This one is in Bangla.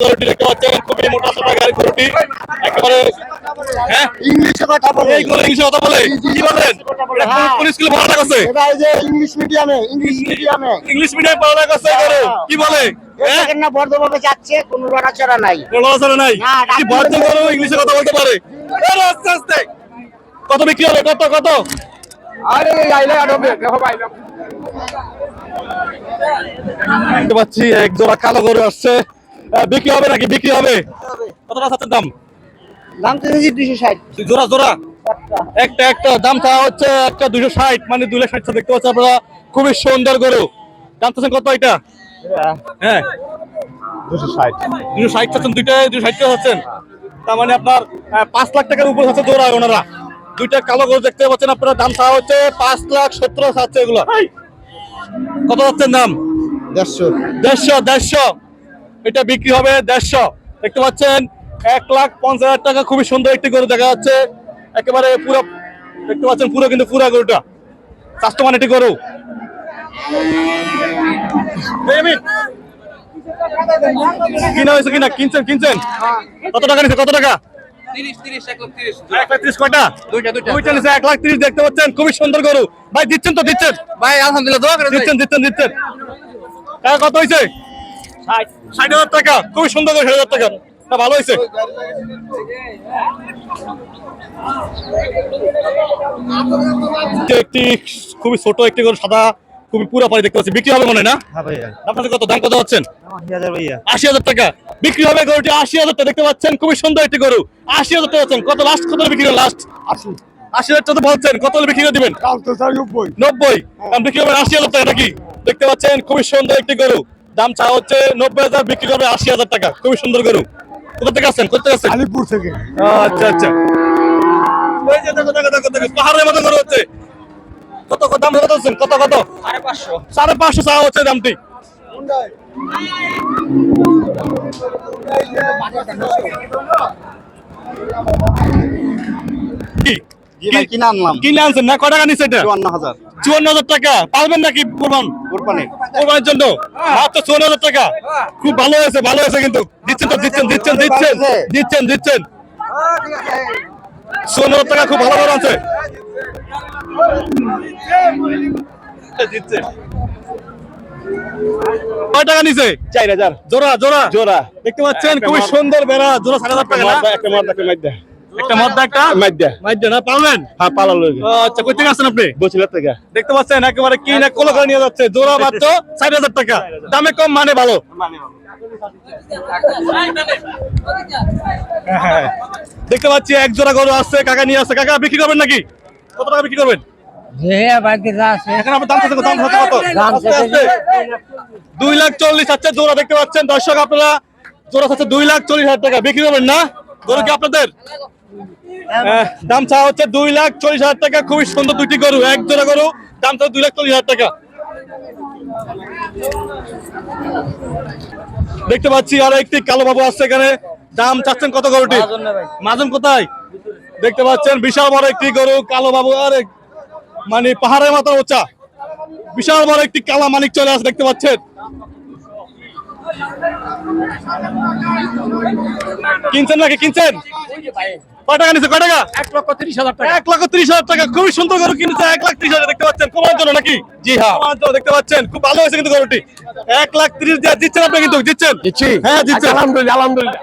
গরুটি দেখতে পাচ্ছেন খুবই মোটা সোটা গাড়ি গরুটি। একেবারে হ্যাঁ? ইংলিশে কথা বলে। এই গরু ইংলিশে কথা বলে। কি বলেন? কোন- স্কুলে করছে। এটা এই যে ইংলিশ মিডিয়ামে ইংলিশ মিডিয়ামে। ইংলিশ মিডিয়াম পড়ালেখা করছে গরু। কি বলে? হ্যাঁ? দেখেন না বর্ধমানে যাচ্ছে কোনো লড়াচড়া নাই। লড়াচড়া নাই। কি গরু ইংলিশে কথা বলতে পারে। আস্তে আস্তে। কত বিক্রি হবে? কত কত? আরে আইলে আরবে দেখো ভাই দেখতে পাচ্ছি এক জোড়া কালো গরু আসছে। বিক্রি হবে নাকি? বিক্রি হবে। কতটা ছাত্রের দাম? দাম দিয়েছি দুশো ষাট। জোড়া জোড়া? একটা। একটা দাম চাওয়া হচ্ছে একটা দুশো ষাট মানে দুই লাখ ষাট দেখতে পাচ্ছেন আপনারা। খুবই সুন্দর গরু। দাম চাচ্ছেন কত এটা? হ্যাঁ। দুশো ষাট। দুশো ষাট চাচ্ছেন দুইটায় দুশো ষাট টাকা চাচ্ছেন। তার মানে আপনার পাঁচ লাখ টাকার উপর আছে জোড়া ওনারা। দুইটা কালো গরু দেখতে পাচ্ছেন আপনারা। দাম চাওয়া হচ্ছে পাঁচ লাখ সত্তর চাচ্ছে এগুলো। কত যাচ্ছেন দাম? দেড়শো। দেড়শো দেড়শো। এটা বিক্রি হবে দেড়শো। দেখতে পাচ্ছেন এক লাখ পঞ্চাশ হাজার টাকা খুবই সুন্দর একটি গরু দেখা যাচ্ছে। একেবারে পুরো দেখতে পাচ্ছেন পুরো কিন্তু পুরো গরুটা। কাস্টমার একটি গরু। কিনা হয়েছে কিনা? কিনছেন কিনছেন? কত টাকা নিচ্ছে কত টাকা? দেখতে পাচ্ছেন খুবই সুন্দর গরু। ভাই দিচ্ছেন তো দিচ্ছেন? ভাই আলহামদুলিল্লাহ দিচ্ছেন দিচ্ছেন দিচ্ছেন। কত হয়েছে? ষাট হাজার টাকা। খুবই সুন্দর করে ষাট হাজার টাকা। ভালো হয়েছে? একটি খুবই ছোট একটি করে সাদা খুবই পুরো পাড়ি দেখতে পাচ্ছি। বিক্রি হবে মনে না? হ্যাঁ আপনাদের কত দাম কত ভাইয়া। আশি হাজার টাকা। বিক্রি হবে গরুটি আশি হাজার টাকা। দেখতে পাচ্ছেন খুবই সুন্দর একটি গরু। আশি হাজার টাকা পাচ্ছেন। কত লাস্ট কত বিক্রি লাস্ট আশি। আশি হাজার টাকা বলছেন কত বিক্রি করে দিবেন? নব্বই। বিক্রি হবে আশি হাজার টাকা নাকি? দেখতে পাচ্ছেন খুবই সুন্দর একটি গরু। দাম চা হচ্ছে নব্বই হাজার বিক্রি করবে আশি হাজার টাকা। খুবই সুন্দর গরু। কোথা থেকে আসছেন? কোথা থেকে আসছেন? আলিপুর থেকে। আচ্ছা আচ্ছা। পাহাড়ের মতো গরু হচ্ছে। কত কত দাম কত হচ্ছেন কত কত? সাড়ে পাঁচশো। সাড়ে চা হচ্ছে দামটি। কি? কিনে আনলাম। কিনে আনছেন না? কয় টাকা নিচ্ছে এটা? চুয়ান্ন হাজার। চুয়ান্ন হাজার টাকা। পারবেন নাকি কোরবান? কোরবানি। কোরবানের জন্য? মাত্র চুয়ান্ন হাজার টাকা। খুব ভালো হয়েছে ভালো হয়েছে কিন্তু। দিচ্ছেন তো দিচ্ছেন দিচ্ছেন দিচ্ছেন। দিচ্ছেন দিচ্ছেন। চুয়ান্ন হাজার টাকা খুব ভালো ভালো আছে। দিচ্ছে কয় টাকা নিছে? চার হাজার। জোড়া জোড়া। জোড়া। দেখতে পাচ্ছেন খুবই সুন্দর বেড়া জোড়া সাড়ে হাজার টাকা একটা একটা মদ্দা একটা? মাদ্দা না পারলেন হ্যাঁ পালালো আচ্ছা কই থেকে আসছেন আপনি? থেকে। দেখতে পাচ্ছেন একেবারে কি না কোলো করে নিয়ে যাচ্ছে জোড়া মাত্র ষাট হাজার টাকা। দামে কম মানে ভালো। হ্যাঁ, দেখতে পাচ্ছি এক জোড়া গরু আসছে কাকা নিয়ে আসছে। কাকা বিক্রি করবেন নাকি? কত টাকা বিক্রি করবেন। দুই লাখ চল্লিশ আছে জোড়া দেখতে পাচ্ছেন। দর্শক আপনারা জোড়া হচ্ছে দুই লাখ চল্লিশ হাজার টাকা। বিক্রি করবেন না? গরু কি আপনাদের? দাম চা হচ্ছে দুই লাখ চল্লিশ হাজার টাকা। খুবই সুন্দর দুইটি গরু এক জোড়া গরু দাম চা দুই লাখ চল্লিশ হাজার টাকা। দেখতে পাচ্ছি আর একটি কালো বাবু আসছে এখানে। দাম চাচ্ছেন কত গরুটি? মাজন কোথায়? দেখতে পাচ্ছেন বিশাল বড় একটি গরু কালো বাবু আর মানে পাহাড়ের মতো উঁচা বিশাল বড় একটি কালা মানিক চলে আসে দেখতে পাচ্ছেন। কিনছেন নাকি? কিনছেন? কয় টাকা নিচ্ছে কয় টাকা? এক লক্ষ ত্রিশ হাজার টাকা। এক লক্ষ ত্রিশ হাজার টাকা। খুবই সুন্দর গরু কিনেছে। এক লাখ ত্রিশ হাজার দেখতে পাচ্ছেন। কোমার জন্য নাকি? জি হ্যাঁ। কোমার জন্য দেখতে পাচ্ছেন। খুব ভালো হয়েছে কিন্তু গরুটি। এক লাখ ত্রিশ আপনি কিন্তু। হ্যাঁ আলহামদুলিল্লাহ।